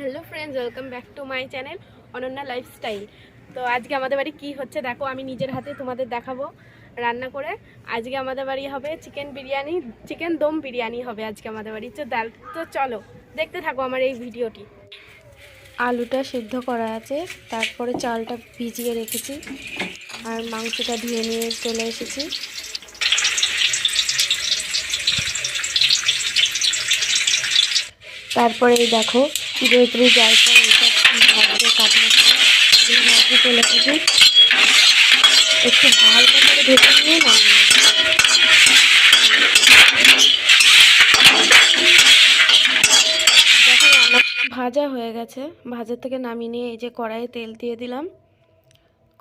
Hello friends welcome back to my channel Ananya lifestyle তো আজকে আমাদের বাড়ি কি হচ্ছে দেখো, আমি নিজের হাতে তোমাদের দেখাবো রান্না করে। আজকে আমাদের বাড়ি হবে চিকেন বিরিয়ানি চিকেন দম বিরিয়ানি হবে আজকে আমাদের বাড়ি। তো দাল তো চলো, দেখতে থাকো আমার এই ভিডিওটি। আলুটা সিদ্ধ করা আছে, তারপরে চালটা ভিজিয়ে রেখেছি, আর মাংসটা ধুয়ে নিয়ে চলে এসেছি। তারপরে দেখো জয়ত্রী জায়ফল এইসব ভাজতে কাঠ মশলা এগুলো ভাজতে চলে এসেছি একটু হালকা করে ভেজে নিয়ে নামিয়ে ভাজা হয়ে গেছে। ভাজার থেকে নামিয়ে নিয়ে এই যে কড়াইয়ে তেল দিয়ে দিলাম।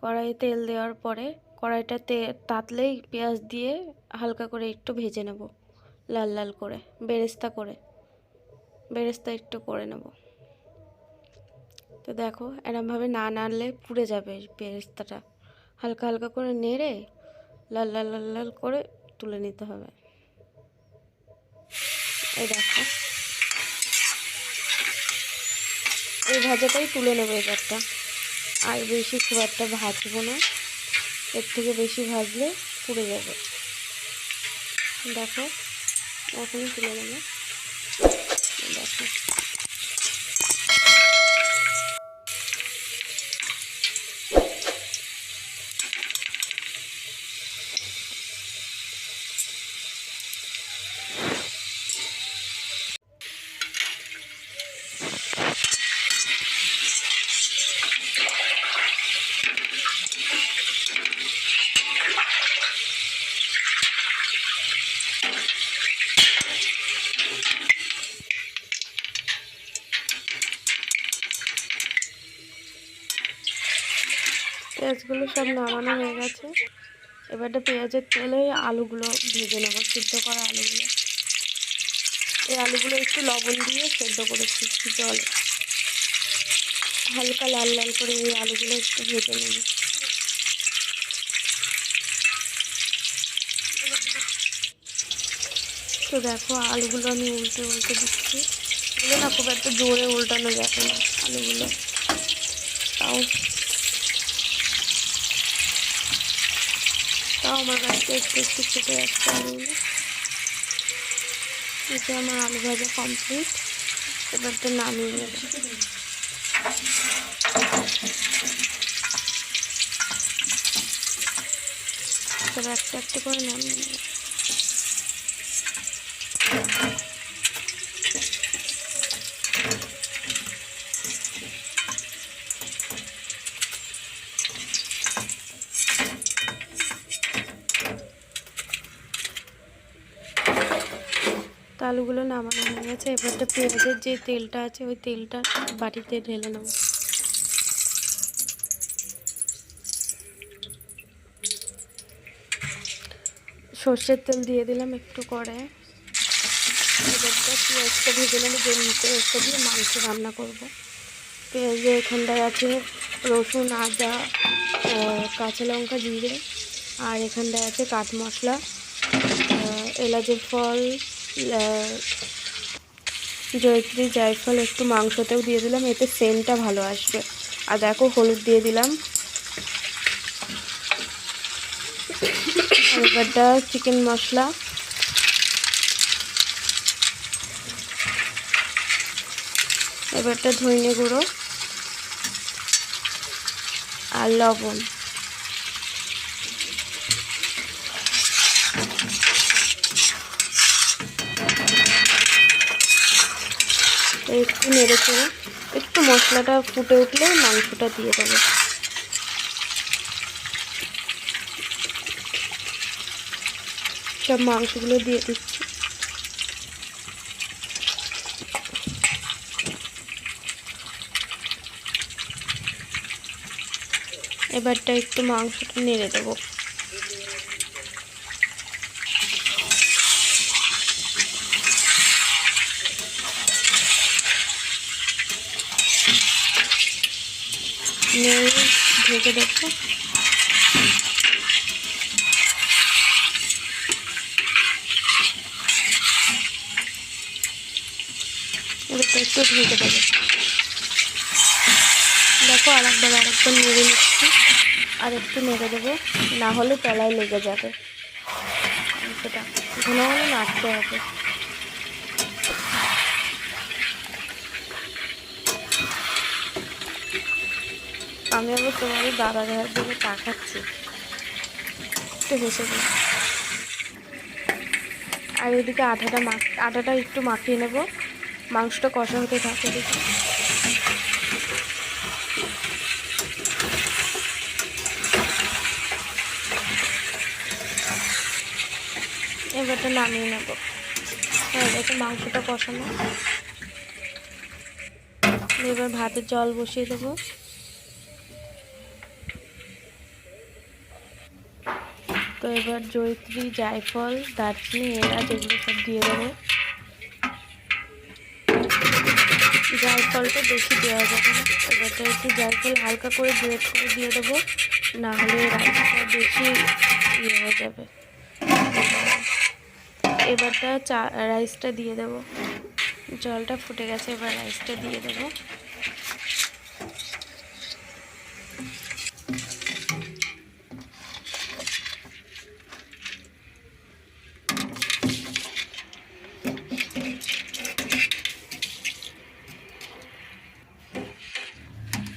কড়াইয়ে তেল দেওয়ার পরে কড়াইটা তে তাতলেই পেঁয়াজ দিয়ে হালকা করে একটু ভেজে নেব। লাল লাল করে, বেরেস্তা করে, বেরেস্তা একটু করে নেব। তো দেখো, এরমভাবে না নাড়লে পুড়ে যাবে বেরেস্তাটা। হালকা হালকা করে নেড়ে, লাল লাল লাল লাল করে তুলে নিতে হবে। এই দেখো। এই ভাজাটাই তুলে নেব এবারটা। আর বেশি খুব একটা ভাজবো না। এর থেকে বেশি ভাজলে পুড়ে যাবে। দেখো, এখনই তুলে নেব। দেখো। পেঁয়াজগুলো সব নামানো হয়ে গেছে। এবারটা পেঁয়াজের তেলে আলুগুলো ভেজে নেব, সিদ্ধ করা আলুগুলো। এই আলুগুলো একটু লবণ দিয়ে সেদ্ধ করেছি জল। হালকা লাল লাল করে এই আলুগুলো একটু ভেজে নেব। তো দেখো, আলুগুলো আমি উল্টে উল্টে দিচ্ছি। এগুলো না, খুব একটা জোরে উল্টানো যাবে না আলুগুলো। তাও তাও আমার কাছে একটু একটু খেতে যাচ্ছে আলুগুলো। এটা আমার আলু ভাজা কমপ্লিট এবার তো নামিয়ে নেবে। একটা একটা করে নামিয়ে নেবে। আলুগুলো নামানো হয়ে গেছে। এবারটা পেঁয়াজের যে তেলটা আছে, ওই তেলটা বাটিতে ঢেলে নেব। সর্ষের তেল দিয়ে দিলাম একটু করে। এবারটা পেঁয়াজটা ভেজে নেব পেঁয়াজটা দিয়ে মাংস রান্না করব। পেঁয়াজে এখানটায় আছে রসুন, আদা কাঁচা লঙ্কা, জিরে। আর এখানটায় আছে কাঠ মশলা এলাচের ফল জয়ত্রী জায়ফল একটু মাংসতেও দিয়ে দিলাম, এতে সেন্টটা ভালো আসবে। আর দেখো, হলুদ দিয়ে দিলাম। এবারটা চিকেন মশলা। এবারটা ধনে গুঁড়ো। আর লবণ। একটু নেড়ে চেড়ে একটু মশলাটা ফুটে উঠলে মাংসটা দিয়ে দেবো। সব মাংসগুলো দিয়ে দিচ্ছি। এবারটা একটু মাংসটা নেড়ে দেবো নেড়ে দেবো এবারটা একটু ঢেকে দেবো। দেখো আরেকবার আরেকবার নেড়ে নিচ্ছি। আর একটু নেড়ে দেবো, না হলে তলায় লেগে যাবে। সেটা ঘন ঘন নাড়তে হবে। আমি আবার তোমাদের দাদা ভাইয়ের দিকে তাকাচ্ছি একটু হেসে আর এদিকে আটাটা মাখ আটাটা একটু মাখিয়ে নেব। মাংসটা কষা হতে থাকে এবারটা নামিয়ে নেব। হয়ে গেছে মাংসটা কষানো। এবার ভাতের জল বসিয়ে দেবো। তো এবার জয়ত্রী, জায়ফল দারচিনি এলাচ এগুলো সব দিয়ে দেবো। জায়ফলটা বেশি দেওয়া যাবে না। এবারটা একটু জায়ফল হালকা করে গ্রেট করে দিয়ে দেবো। না হলে রাইসটা বেশি ইয়ে হয়ে যাবে। এবারটা চা, রাইসটা দিয়ে দেবো। জলটা ফুটে গেছে, এবার রাইসটা দিয়ে দেবো।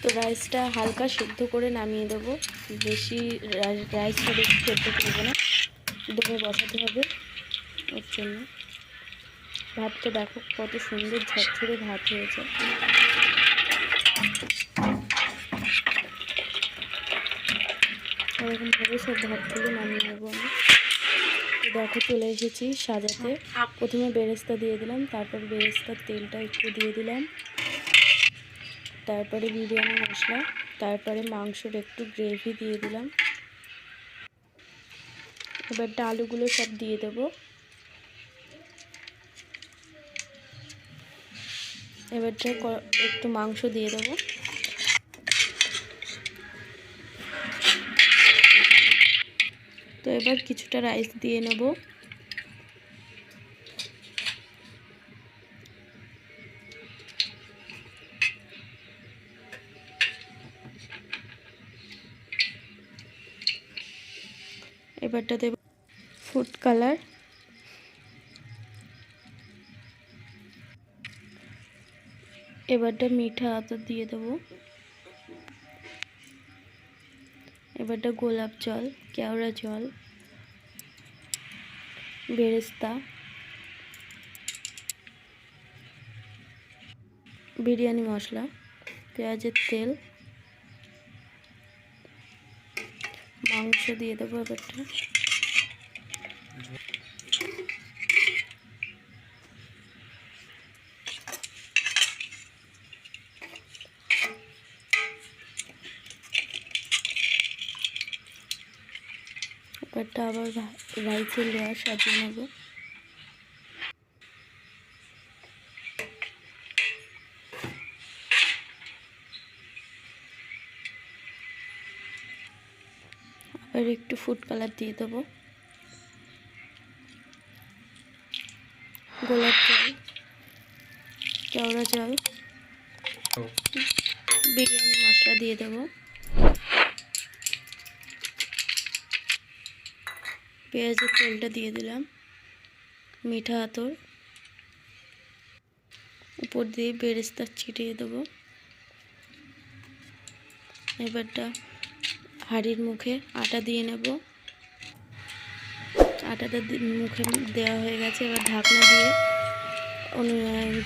তো রাইসটা হালকা সেদ্ধ করে নামিয়ে দেবো। বেশি রাইসটা বেশি সেদ্ধ করব না। দমে বসাতে হবে ওর জন্য। ভাতটা দেখো কত সুন্দর ঝরঝরে ভাত হয়েছে। এরকমভাবে সব ভাতগুলো নামিয়ে নেব আমি। দেখো চলে এসেছি সাজাতে। প্রথমে বেরেস্তা দিয়ে দিলাম তারপর বেরেস্তার তেলটা একটু দিয়ে দিলাম। তারপরে বিরিয়ানি মশলা, তারপরে মাংসর একটু গ্রেভি দিয়ে দিলাম। এবার আলুগুলো সব দিয়ে দেব। এবারটা ক- একটু মাংস দিয়ে দেবো। তো এবার কিছুটা রাইস দিয়ে নেব। এবারটা দেব ফুড কালার। এবারটা মিঠা আতর দিয়ে দেবো। এবারটা গোলাপ জল, কেওড়া জল, বেরেস্তা, বিরিয়ানি মশলা, পেঁয়াজের তেল মাংস দিয়ে দেবো এবারটা। এবারটা আবার রাইসে লেয়ার সাজিয়ে নেব। আবার একটু ফুড কালার দিয়ে দেবো। গোলাপ জল, কেওড়া জল, বিরিয়ানি মশলা দিয়ে দেবো। পেঁয়াজের তেলটা দিয়ে দিলাম, মিঠা আতর। উপর দিয়ে বেরেস্তা ছিটিয়ে দেবো। এবারটা হাঁড়ির মুখে আটা দিয়ে নেব। আটাটা মুখে দেওয়া হয়ে গেছে, এবার ঢাকনা দিয়ে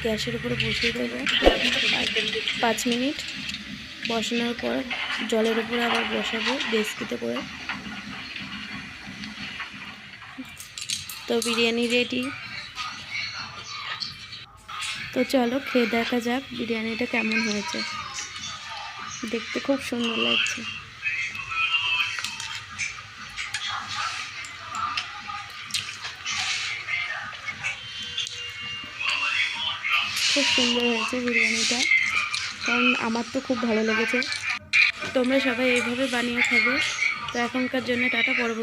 গ্যাসের উপরে বসিয়ে দেবো। পাঁচ মিনিট বসানোর পর জলের উপরে আবার বসাবো ডেস্কিতে করে। তো বিরিয়ানি রেডি। তো চলো খেয়ে দেখা যাক বিরিয়ানিটা কেমন হয়েছে। দেখতে খুব সুন্দর লাগছে। সুন্দর হয়েছে বিরিয়ানিটা। কারণ আমার তো খুব ভালো লেগেছে। তোমরা সবাই এইভাবে বানিয়ে খাবে। তো এখনকার জন্য টাটা, পরবর্তী